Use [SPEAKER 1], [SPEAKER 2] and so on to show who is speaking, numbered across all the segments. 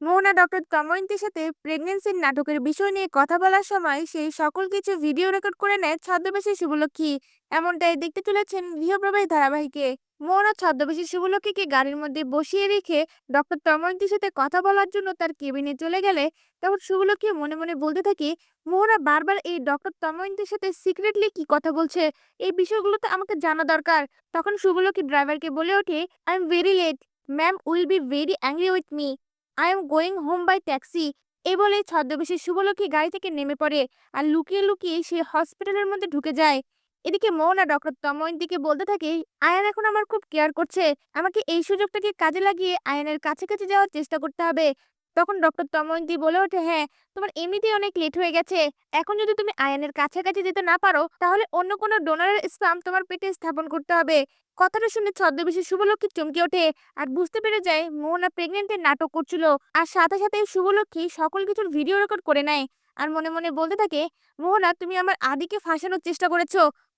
[SPEAKER 1] মোহনা doctor তময়ন্তীর সাথে প্রেগনেন্সির নাটকের বিষয় নিয়ে কথা বলার সময় সেই সকল কিছু ভিডিও রেকর্ড করে নেয় ছদ্মবেশী শুভলক্ষ্মী। এমনটাই দেখতে চলেছেন গৃহপ্রবাহী ধারাবাহিকে। মোহনা ছদ্মবেশী শুভলক্ষ্মীকে গাড়ির মধ্যে বসিয়ে রেখে ডক্টর তময়ন্তীর সাথে কথা বলার জন্য তার কেবিনে চলে গেলে তখন শুভলক্ষ্মী মনে মনে বলতে থাকে, মোহনা, বারবার এই ডক্টর তময়ন্তীর সাথে সিক্রেটলি কি কথা বলছে? এই বিষয়গুলো তো আমাকে জানা দরকার। তখন শুভলক্ষ্মী ড্রাইভারকে বলে ওঠে I am very late ma'am will be very angry with me I am going home by taxi এই বলে ছদ্মবেশে শুভলক্ষী গাড়ি থেকে নেমে পড়ে আর লুকিয়ে লুকিয়ে সে হসপিটালের মধ্যে ঢুকে যায়। এদিকে মোহনা ডক্টর তময়ের দিকে বলতে থাকে, আয়ান এখন আমার খুব কেয়ার করছে। আমাকে এই সুযোগটাকে কাজে লাগিয়ে আয়ানের কাছে কাছে যাওয়ার চেষ্টা করতে হবে। তখন ডক্টর তময়ন্তী বলে ওঠে হ্যাঁ তোমার এমনিতেই অনেক লেট হয়ে গেছে। এখন যদি তুমি আয়ানের কাছাকাছি যেতে না পারো, তাহলে অন্য কোনো ডোনারের স্পাম তোমার পেটে স্থাপন করতে হবে। কথাটা শুনে ছদ্মবেশী শুভলক্ষ্মী চমকে ওঠে। আর বুঝতে পেরে যায় মোহনা প্রেগনেন্টের নাটক করছিল। আর সাথে সাথে শুভলক্ষ্মী সকল কিছুর ভিডিও রেকর্ড করে নেয়। আর মনে মনে বলতে থাকে মোহনা তুমি আমার আদিকে ফাঁসানোর চেষ্টা করেছ।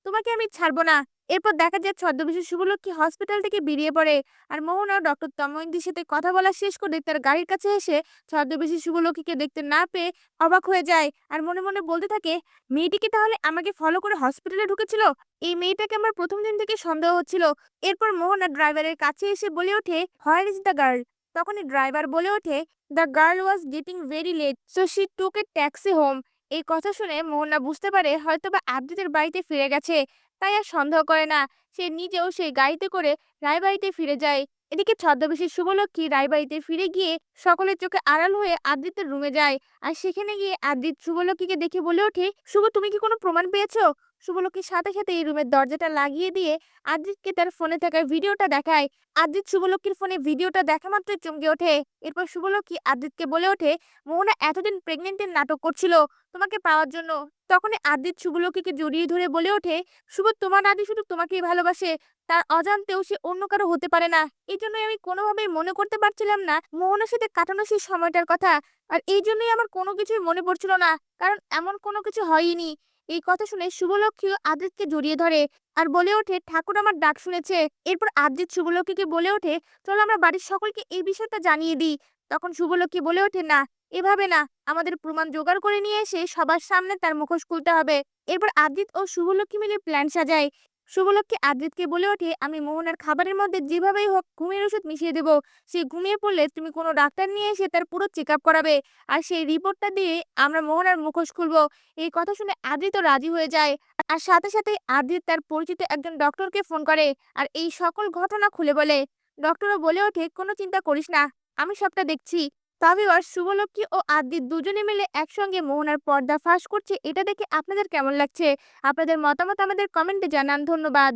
[SPEAKER 1] তোমাকে আমি ছাড়বো না। এরপর দেখা যায় ছদ্মবেশী শুভলক্ষ্মী হসপিটাল থেকে বেরিয়ে পড়ে আর মোহনা ডক্টর তময়ন্তীর সাথে কথা বলা শেষ করে তার গাড়ির কাছে এসে ছদ্মবেশী শুভলক্ষ্মীকে দেখতে না পেয়ে অবাক হয়ে যায় আর মনে মনে বলতে থাকে, মেয়েটিকে তাহলে আমাকে ফলো করে হসপিটালে ঢুকেছিল? এই মেয়েটাকে আমার প্রথম দিন থেকে সন্দেহ হচ্ছিল। এরপর মোহনা ড্রাইভারের কাছে এসে বলে ওঠে হোয়ার ইজ দ্য গার্ল তখনই ড্রাইভার বলে ওঠে the girl was getting very late so she took a taxi home এই কথা শুনে মোহনা বুঝতে পারে হয়তোবা আব্দুদের বাড়িতে ফিরে গেছে, তাই আর সন্দেহ করে না। সে নিজেও সেই গাড়িতে করে রায় বাড়িতে ফিরে যায়। এদিকে ছদ্মবেশী শুভলক্ষ্মী রায়বাড়িতে ফিরে গিয়ে সকলের চোখে আড়াল হয়ে আদ্রিতের রুমে যায়। আর সেখানে গিয়ে আদ্রিত শুভলক্ষ্মীকে দেখে বলে ওঠে, শুভ, তুমি কি কোনো প্রমাণ পেয়েছ? শুভলক্ষ্মীর সাথে সাথে এই রুমের দরজাটা লাগিয়ে দিয়ে আদ্রিতকে তার ফোনে থাকা ভিডিওটা দেখায়। আদ্রিত শুভলক্ষ্মীর ফোনে ভিডিওটা দেখা মাত্রই চমকে ওঠে। এরপর শুভলক্ষ্মী আদ্রিতকে বলে ওঠে, মোহনা এতদিন প্রেগনেন্টের নাটক করছিল তোমাকে পাওয়ার জন্য। তখনই আদ্রিত শুভলক্ষ্মীকে জড়িয়ে ধরে বলে ওঠে, শুভ, তোমার আদি শুধু তোমাকেই ভালোবাসে। তার অজান্তেও সে অন্য কারও হতে পারে না। এই জন্যই আমি কোনোভাবেই মনে করতে পারছিলাম না মোহনের সাথে কাটানো সেই সময়টার কথা। আর এই জন্যই আমার কোনো কিছুই মনে পড়ছিল না, কারণ এমন কোনো কিছু হয়নি। এই কথা শুনে শুভলক্ষ্মীও আদ্রিতকে জড়িয়ে ধরে আর বলে ওঠে, ঠাকুর আমার ডাক শুনেছে। এরপর আদ্রিত শুভলক্ষ্মীকে বলে ওঠে, চলো আমরা বাড়ির সকলকে এই বিষয়টা জানিয়ে দিই। তখন শুভলক্ষ্মী বলে ওঠে, না, এভাবে না। আমাদের প্রমাণ জোগাড় করে নিয়ে এসে সবার সামনে তার মুখোশ খুলতে হবে। এরপর আদিত ও শুভলক্ষ্মী মিলে প্ল্যান সাজায়। শুভলক্ষ্মী আদ্রিতকে বলে ওঠে, আমি মোহনার খাবারের মধ্যে যেভাবেই হোক ঘুমের ওষুধ মিশিয়ে দেবো। সে ঘুমিয়ে পড়লে তুমি কোনো ডাক্তার নিয়ে এসে তার পুরো চেক করাবে। আর সেই রিপোর্টটা দিয়ে আমরা মোহনার মুখোশ খুলব। এই কথা শুনে আদ্রিত রাজি হয়ে যায়। আর সাথে সাথে আদ্রিত তার পরিচিত একজন ডক্টরকে ফোন করে আর এই সকল ঘটনা খুলে বলে। ডক্টরও বলে ওঠে, কোনো চিন্তা করিস না, আমি সবটা দেখছি। তবে আর শুভলক্ষ্মী ও আদি দুজনে মিলে একসঙ্গে মোহনার পর্দা ফাঁস করছে, এটা দেখে আপনাদের কেমন লাগছে? আপনাদের মতামত আমাদের কমেন্টে জানান, ধন্যবাদ।